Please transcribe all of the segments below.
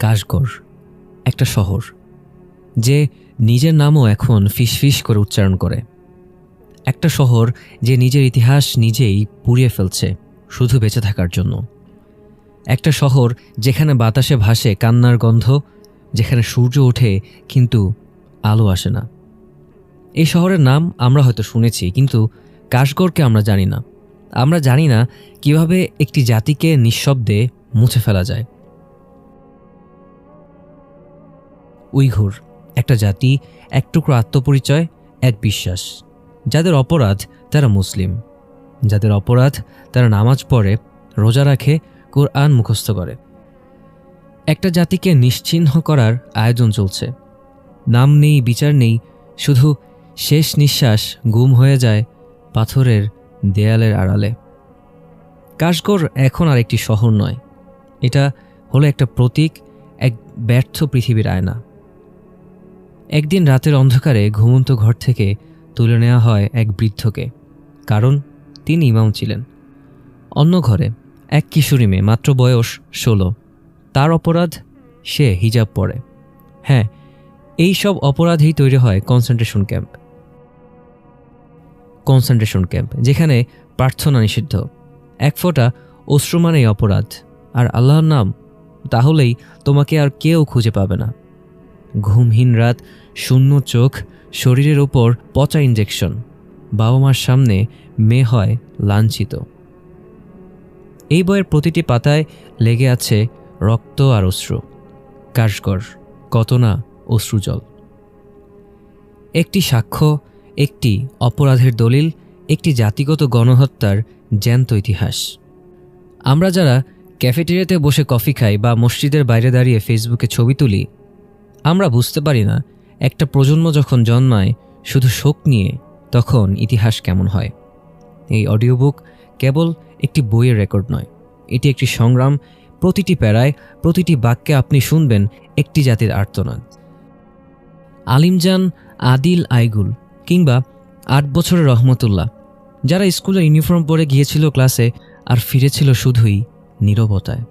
কাশগড়, একটা শহর, যে নিজের নামও এখন ফিসফিস করে উচ্চারণ করে। একটা শহর যে নিজের ইতিহাস নিজেই পুড়িয়ে ফেলছে শুধু বেঁচে থাকার জন্য। একটা শহর যেখানে বাতাসে ভাসে কান্নার গন্ধ, যেখানে সূর্য ওঠে কিন্তু আলো আসে না। এই শহরের নাম আমরা হয়তো শুনেছি, কিন্তু কাশগড়কে আমরা জানি না। আমরা জানি না কীভাবে একটি জাতিকে নিঃশব্দে মুছে ফেলা যায়। উইঘুর, একটা জাতি, এক টুকরো আত্মপরিচয়, এক বিশ্বাস। যাদের অপরাধ, তারা মুসলিম। যাদের অপরাধ, তারা নামাজ পড়ে, রোজা রাখে, কোরআন মুখস্থ করে। একটা জাতিকে নিশ্চিহ্ন করার আয়োজন চলছে। নাম নেই, বিচার নেই, শুধু শেষ নিঃশ্বাস গুম হয়ে যায় পাথরের দেয়ালের আড়ালে। কাশগড় এখন আর একটি শহর নয়। এটা হলো একটা প্রতীক, এক ব্যর্থ পৃথিবীর আয়না। একদিন রাতের অন্ধকারে ঘুমন্ত ঘর থেকে তুলে নেওয়া হয় এক বৃদ্ধকে, কারণ তিনি ইমাম ছিলেন। অন্য ঘরে এক কিশোরী মেয়ে, মাত্র বয়স ষোলো। তার অপরাধ, সে হিজাব পরে। হ্যাঁ এই সব অপরাধেই তৈরি হয় কনসেন্ট্রেশন ক্যাম্প। কনসেন্ট্রেশন ক্যাম্প, যেখানে প্রার্থনা নিষিদ্ধ। এক ফোঁটা অশ্রু অপরাধ, আর আল্লাহর নাম, তাহলেই তোমাকে আর কেউ খুঁজে পাবে না। ঘুমহীন রাত, শূন্য চোখ, শরীরের ওপর পচা ইঞ্জেকশন বাবা মার সামনে মেয়ে হয় লাঞ্ছিত। এই বইয়ের প্রতিটি পাতায় লেগে আছে রক্ত আর অশ্রু কাশগর কত না অশ্রুজল। একটি সাক্ষ্য, একটি অপরাধের দলিল, একটি জাতিগত গণহত্যার জ্যান্ত ইতিহাস। আমরা যারা ক্যাফেটেরিয়াতে বসে কফি খাই বা মসজিদের বাইরে দাঁড়িয়ে ফেসবুকে ছবি তুলি আমরা বুঝতে পারি না, একটা প্রজন্ম যখন জন্মায়, শুধু শোক নিয়ে, তখন ইতিহাস কেমন হয়। এই অডিও বুক কেবল একটি বইয়ের রেকর্ড নয়, এটি একটি সংগ্রাম, প্রতিটি প্যারায়, প্রতিটি বাক্যে আপনি শুনবেন একটি জাতির আর্তনাদ। আলিমজান আদিল আইগুল কিংবা আট বছরের রহমতুল্লাহ, যারা স্কুলের ইউনিফর্ম পরে গিয়েছিল ক্লাসে আর ফিরেছিল শুধুই নীরবতায়।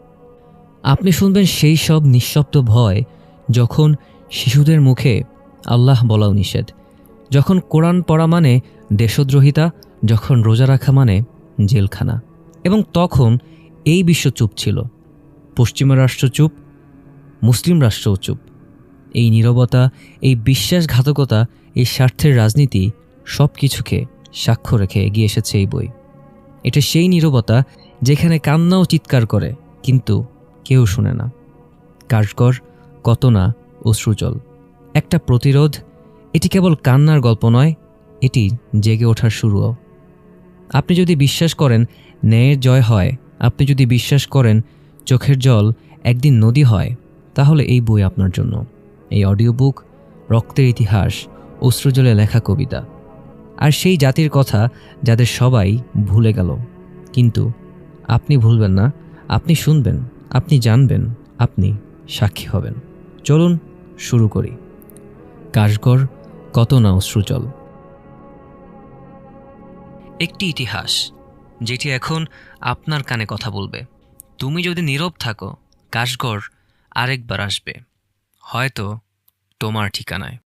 আপনি শুনবেন সেই সব নিঃশব্দ ভয় যখন শিশুদের মুখে আল্লাহ বলাও নিষেধ, যখন কোরআন পড়া মানে দেশদ্রোহিতা, যখন রোজা রাখা মানে জেলখানা। এবং তখন এই বিশ্ব চুপ ছিল। পশ্চিমা রাষ্ট্র চুপ, মুসলিম রাষ্ট্রও চুপ। এই নীরবতা, এই বিশ্বাসঘাতকতা, এই স্বার্থের রাজনীতি সব কিছুকে সাক্ষ্য রেখে এগিয়ে এসেছে এই বই। এটা সেই নীরবতা যেখানে কান্নাও চিৎকার করে, কিন্তু কেউ শুনে না। কাশগর কত না অশ্রুজল। একটা প্রতিরোধ, এটি কেবল কান্নার গল্প নয়, এটি জেগে ওঠার শুরুও। আপনি যদি বিশ্বাস করেন ন্যায়ের জয় হয়, আপনি যদি বিশ্বাস করেন চোখের জল একদিন নদী হয়, তাহলে এই বই আপনার জন্য। এই অডিও বুক রক্তের ইতিহাস, অশ্রুজলে লেখা কবিতা। আর সেই জাতির কথা যাদের সবাই ভুলে গেল। কিন্তু আপনি ভুলবেন না, আপনি শুনবেন, আপনি জানবেন, আপনি সাক্ষী হবেন। চলুন শুরু করি। কাশগড় কত না অশ্রুচল। একটি ইতিহাস, যেটি এখন আপনার কানে কথা বলবে। তুমি যদি নীরব থাকো, কাশগড় আরেকবার আসবে। হয়তো তোমার ঠিকানায়।